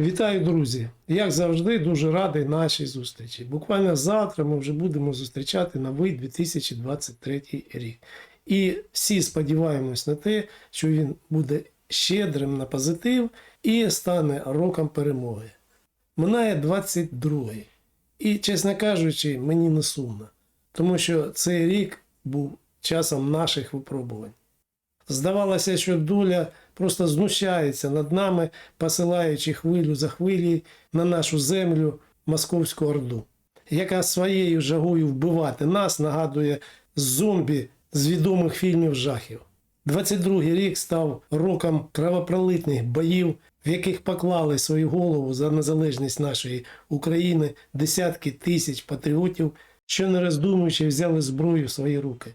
Вітаю, друзі! Як завжди, дуже радий нашій зустрічі. Буквально завтра ми вже будемо зустрічати новий 2023 рік. І всі сподіваємось на те, що він буде щедрим на позитив і стане роком перемоги. Минає 22-й. І, чесно кажучи, мені не сумно, тому що цей рік був часом наших випробувань. Здавалося, що доля просто знущається над нами, посилаючи хвилю за хвилі на нашу землю Московську Орду, яка своєю жагою вбивати нас нагадує зомбі з відомих фільмів жахів. 22-й рік став роком кровопролитних боїв, в яких поклали свою голову за незалежність нашої України десятки тисяч патріотів, що не роздумуючи взяли зброю в свої руки.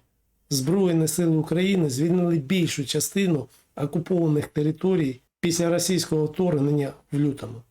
Збройні сили України звільнили більшу частину окупованих територій після російського вторгнення в лютому.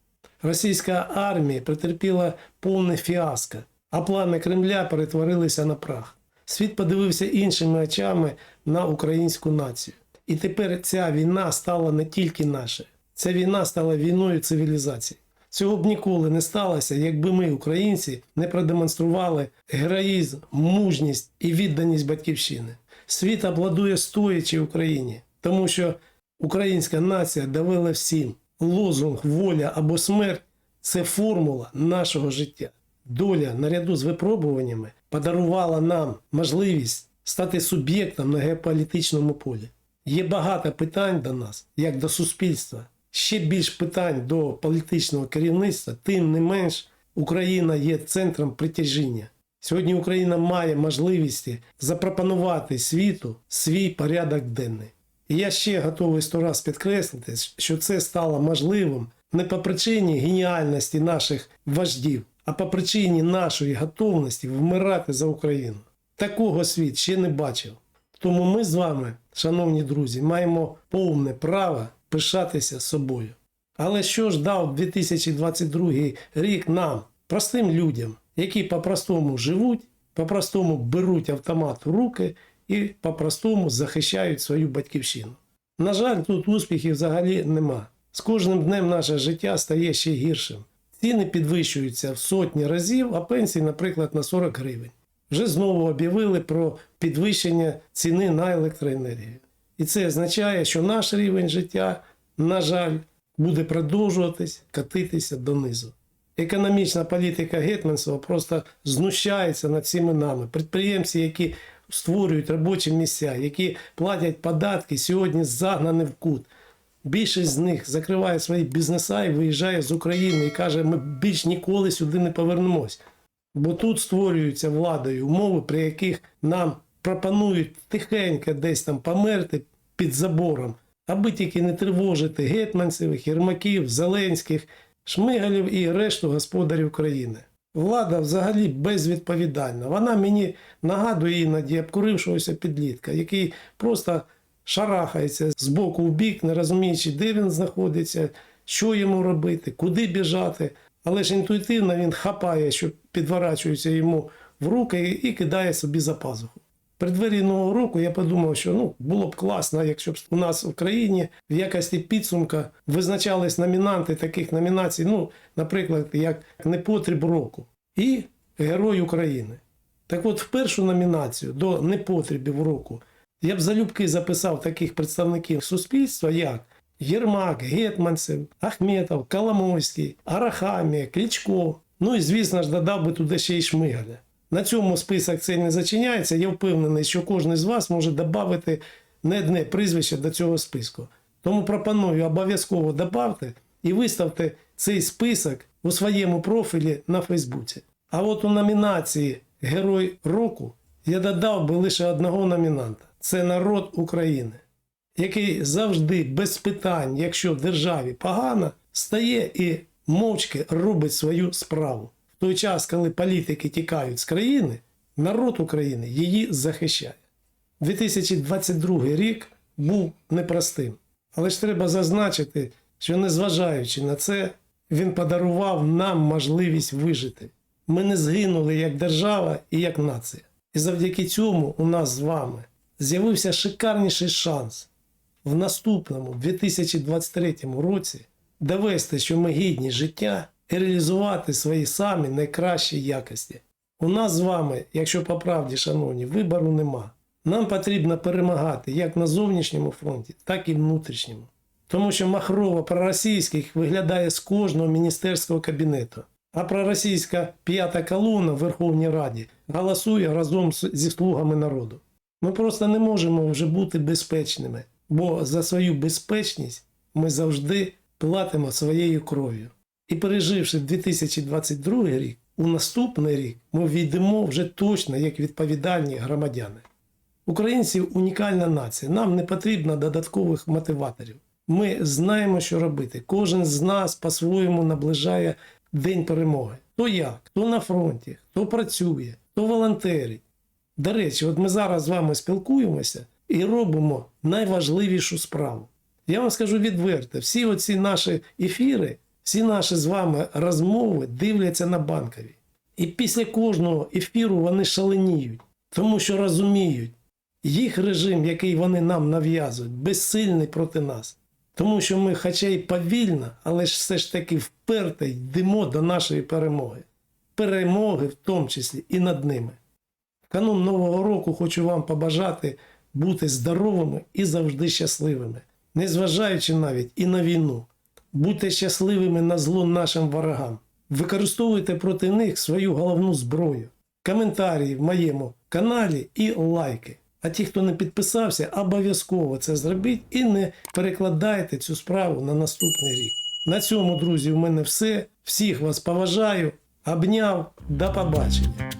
Російська армія претерпіла повне фіаско, а плани Кремля перетворилися на прах. Світ подивився іншими очами на українську націю. І тепер ця війна стала не тільки нашою, ця війна стала війною цивілізації. Цього б ніколи не сталося, якби ми, українці, не продемонстрували героїзм, мужність і відданість батьківщини. Світ обладує стоячи Україні, тому що українська нація давила всім. Лозунг воля або смерть це формула нашого життя. Доля наряду з випробуваннями подарувала нам можливість стати суб'єктом на геополітичному полі. Є багато питань до нас, як до суспільства. Ще більш питань до політичного керівництва, тим не менш Україна є центром притяжіння. Сьогодні Україна має можливості запропонувати світу свій порядок денний. І я ще готовий сто раз підкреслити, що це стало можливим не по причині геніальності наших вождів, а по причині нашої готовності вмирати за Україну. Такого світ ще не бачив. Тому ми з вами, шановні друзі, маємо повне право пишатися собою. Але що ж дав 2022 рік нам, простим людям, які по-простому живуть, по-простому беруть автомат в руки і по-простому захищають свою батьківщину. На жаль, тут успіхів взагалі нема. З кожним днем наше життя стає ще гіршим. Ціни підвищуються в сотні разів, а пенсії, наприклад, на 40 гривень. Вже знову об'явили про підвищення ціни на електроенергію. І це означає, що наш рівень життя, на жаль, буде продовжуватись катитися донизу. Економічна політика Гетманцева просто знущається над всіми нами. Підприємці, які створюють робочі місця, які платять податки, сьогодні загнані в кут. Більшість з них закриває свої бізнеса і виїжджає з України і каже, ми більш ніколи сюди не повернемось. Бо тут створюються владою умови, при яких нам пропонують тихенько десь там померти під забором, аби тільки не тривожити гетманцевих, єрмаків, Зеленських, Шмигалів і решту господарів країни. Влада взагалі безвідповідальна. Вона мені нагадує іноді обкурившогося підлітка, який просто шарахається з боку в бік, не розуміючи, де він знаходиться, що йому робити, куди біжати. Але ж інтуїтивно він хапає, що підворачується йому в руки і кидає собі за пазуху. При двері нового року я подумав, що ну було б класно, якщо б у нас в країні в якості підсумка визначались номінанти таких номінацій, ну, наприклад, як непотріб року і Герой України. Так от, в першу номінацію до непотрібів року я б залюбки записав таких представників суспільства, як Єрмак, Гетманцев, Ахметов, Коломойський, Арахамія, Кличко. Ну і, звісно ж, додав би туди ще й Шмигаля. На цьому список цей не зачиняється. Я впевнений, що кожен з вас може додати не одне прізвище до цього списку. Тому пропоную обов'язково додати і виставте цей список у своєму профілі на Фейсбуці. А от у номінації Герой року я додав би лише одного номінанта це народ України, який завжди без питань, якщо в державі погано, стає і мовчки робить свою справу. Той час, коли політики тікають з країни, народ України її захищає. 2022 рік був непростим. Але ж треба зазначити, що незважаючи на це, він подарував нам можливість вижити. Ми не згинули як держава і як нація. І завдяки цьому у нас з вами з'явився шикарніший шанс в наступному 2023 році довести, що ми гідні життя і реалізувати свої самі найкращі якості. У нас з вами, якщо по правді, шановні, вибору нема. Нам потрібно перемагати як на зовнішньому фронті, так і внутрішньому. Тому що Махрова проросійських виглядає з кожного міністерського кабінету. А проросійська п'ята колона в Верховній Раді голосує разом зі слугами народу. Ми просто не можемо вже бути безпечними, бо за свою безпечність ми завжди платимо своєю кров'ю. І переживши 2022 рік, у наступний рік ми війдемо вже точно як відповідальні громадяни. Українці унікальна нація. Нам не потрібно додаткових мотиваторів. Ми знаємо, що робити. Кожен з нас по-своєму наближає День перемоги. Хто як, хто на фронті, хто працює, хто волонтерить. До речі, от ми зараз з вами спілкуємося і робимо найважливішу справу. Я вам скажу відверто, всі оці наші ефіри, всі наші з вами розмови дивляться на банкові. І після кожного ефіру вони шаленіють, тому що розуміють, їх режим, який вони нам нав'язують, безсильний проти нас. Тому що ми, хоча й повільно, але ж все ж таки вперто йдемо до нашої перемоги. Перемоги в тому числі і над ними. В канун Нового року хочу вам побажати бути здоровими і завжди щасливими, незважаючи навіть і на війну. Будьте щасливими на зло нашим ворогам. Використовуйте проти них свою головну зброю. Коментарі в моєму каналі і лайки. А ті, хто не підписався, обов'язково це зробіть і не перекладайте цю справу на наступний рік. На цьому, друзі, в мене все. Всіх вас поважаю. Обняв, до побачення.